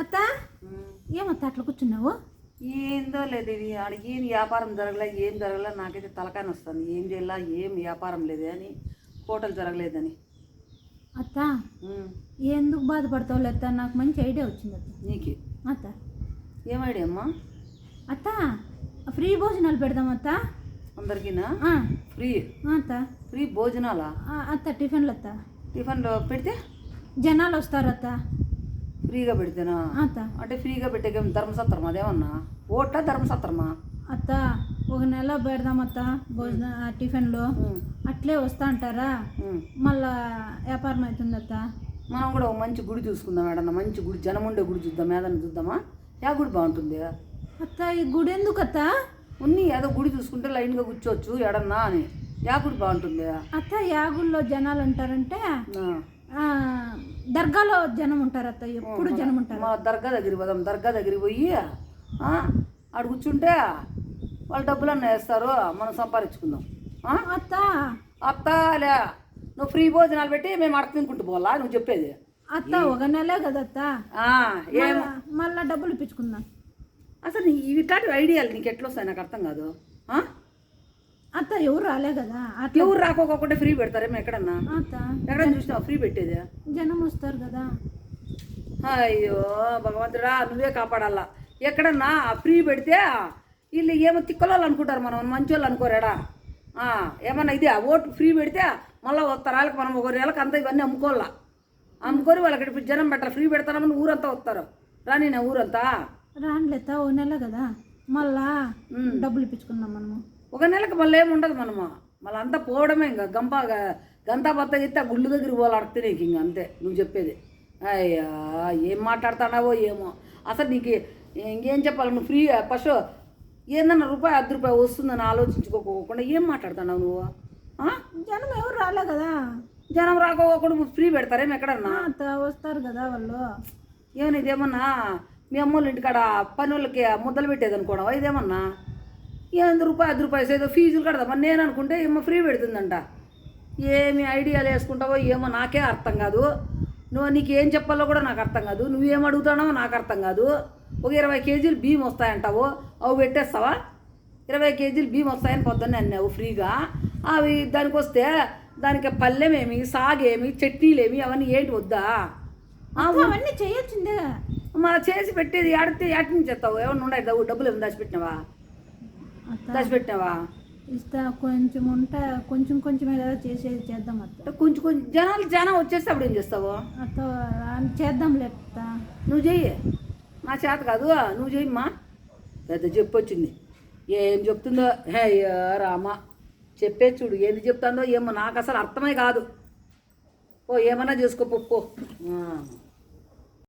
అత్త? ఏమత్త అట్లా కూర్చున్నావు? ఏందో లేదు ఇది. ఆడికి ఏం వ్యాపారం జరగలే ఏం జరగలే నాకైతే తలకాయ వస్తుంది ఏం చేయాల ఏం వ్యాపారం లేదే అని హోటల్ జరగలేదని. అత్త? ఎందుకు బాధపడతావు అత్త? నాకు మంచి ఐడియా వచ్చింది అత్త. నీకే? అత్త. ఏం ఐడియా అమ్మా? అత్త ఫ్రీ భోజనాలు పెడదాం అత్త. అందరికీనా? ఫ్రీ? అత్త. ఫ్రీ భోజనాలా? అత్త టిఫిన్లు అత్త. టిఫిన్లో పెడితే? జనాలు వస్తారు అత్త. ఫ్రీగా పెడితేనా? అత్త. అంటే ఫ్రీగా పెట్టేకేం ధర్మసత్రం అదేమన్నా ఓట్లా ధర్మసత్రమా అత్త ఒక నెల పెడదాం అత్త భోజన టిఫిన్లు. అట్లే వస్తా అంటారా. మళ్ళా వ్యాపారం అవుతుంది అత్త. మనం కూడా ఒక మంచి గుడి చూసుకుందాం ఏడన్నా మంచి గుడి జనం ఉండే గుడి చూద్దాం ఏదన్నా చూద్దామా? యా గుడి బాగుంటుంది అత్త ఈ గుడి ఎందుకు అత్త? ఉన్ని ఏదో గుడి చూసుకుంటే లైన్గా కూర్చోవచ్చు ఎడన్నా అని. యా గుడి బాగుంటుంది అత్త యాగుల్లో జనాలు. ఆ, దర్గాలో జనం ఉంటారు అత్త ఎప్పుడు జనం ఉంటారు? మా దర్గా దగ్గరికి పోదాం దర్గా దగ్గరికి పోయి ఆడ కూర్చుంటే వాళ్ళు డబ్బులన్నీ వేస్తారు మనం సంపాదించుకుందాం? అత్త. అత్తాలే నువ్వు ఫ్రీ భోజనాలు పెట్టి మేము అడక తినుకుంటూ పోవాలా? నువ్వు చెప్పేది. అత్త ఒక నెలే కదా అత్త. మళ్ళా- డబ్బులు ఇప్పించుకుందాం. అసలు ఇవి కాటి ఐడియాలు నీకు ఎట్లా వస్తాయి? నాకు అర్థం కాదు? అత్త ఎవరు రాలే కదా? అట్లా ఎవరు రాకోకుండా ఫ్రీ పెడతారేమో ఎక్కడన్నా? అత్త ఎక్కడన్నా చూసినావు? ఫ్రీ పెట్టేది? జనం వస్తారు కదా. అయ్యో భగవంతుడా నువ్వే కాపాడాలా. ఎక్కడన్నా ఫ్రీ పెడితే వీళ్ళు ఏమో తిక్కలోళ్ళు అనుకుంటారు మనం మంచోళ్ళు అనుకోరాడా? ఏమన్నా ఇదే ఓటు ఫ్రీ పెడితే మళ్ళీ తరాలకు మనం ఒక నెలకు అంతా ఇవన్నీ అమ్ముకోవాలా? అమ్ముకొని వాళ్ళకి జనం పెట్టాలి? ఫ్రీ పెడతామని ఊరంతా వస్తారు. రాని నా ఊరంతా రానులేత ఓ నెల కదా. మళ్ళా. డబ్బులు ఇప్పించుకుందాం మనము. ఒక నెలకు మళ్ళీ ఏమి ఉండదు మనము. మళ్ళీ అంతా పోవడమే ఇంకా. గంప గంతా బత్త గిత్త గుళ్ళు దగ్గరికి పోవాలి అడితే నీకు ఇంక అంతే. నువ్వు చెప్పేది. అయ్యా ఏం మాట్లాడుతున్నావో ఏమో. అసలు నీకు ఇంకేం చెప్పాలి? నువ్వు ఫ్రీ ఫస్ట్ ఏందన్నా రూపాయి అర్ధ రూపాయి వస్తుందని ఆలోచించుకోకుండా ఏం మాట్లాడుతున్నావు నువ్వు? జనం ఎవరు రాలే కదా. జనం రాకోకుండా ఫ్రీ పెడతారేం ఎక్కడన్నా? వస్తారు కదా వాళ్ళు. ఏమన్నా ఇదేమన్నా మీ అమ్మోళ్ళ ఇంటికాడ పని వాళ్ళకి ముద్దలు పెట్టేది అనుకోవడం ఇదేమన్నా? ఏంది రూపాయి ఐదు రూపాయలు ఏదో ఫీజులు కడదాం మరి నేను అనుకుంటే ఏమో ఫ్రీ పెడుతుందంట. ఏమి ఐడియాలు వేసుకుంటావో ఏమో నాకే అర్థం కాదు. నువ్వు నీకు ఏం చెప్పాలో కూడా నాకు అర్థం కాదు. నువ్వేం అడుగుతున్నావో నాకు అర్థం కాదు. ఒక ఇరవై కేజీలు బియ్యం వస్తాయంటావు. అవి పెట్టేస్తావా? ఇరవై కేజీలు బియ్యం వస్తాయని పొద్దున్నే అన్నావు ఫ్రీగా. అవి దానికి వస్తే దానికి పల్లెమేమి సాగేమి చట్నీలేమి అవన్నీ ఏంటి వద్దా? అవన్నీ చేయొచ్చిందే. మా చేసి పెట్టేది ఆడితే యాటి నుంచి చేస్తావు ఏమన్నా డబ్బు డబ్బులు ఏమైనా దాచిపెట్టినావా? అత్త. దాచిపెట్టినావా ఇస్తా కొంచెం ఉంటే కొంచెం కొంచెమే కదా చేసేది చేద్దాం అత్త. కొంచెం కొంచెం జనాలు జనం వచ్చేస్తే అప్పుడు ఏం చేస్తావు? అత్త చేద్దాంలే అత్త. నువ్వు చెయ్యి. నా చేత కాదు నువ్వు చెయ్యమ్మా. పెద్ద చెప్పొచ్చింది. ఏం చెప్తుందో? హే రామ. చెప్పే చూడు ఏది చెప్తుందో ఏమో నాకు అసలు అర్థమే కాదు. ఓ ఏమన్నా చేసుకో పో, పో. ఆ.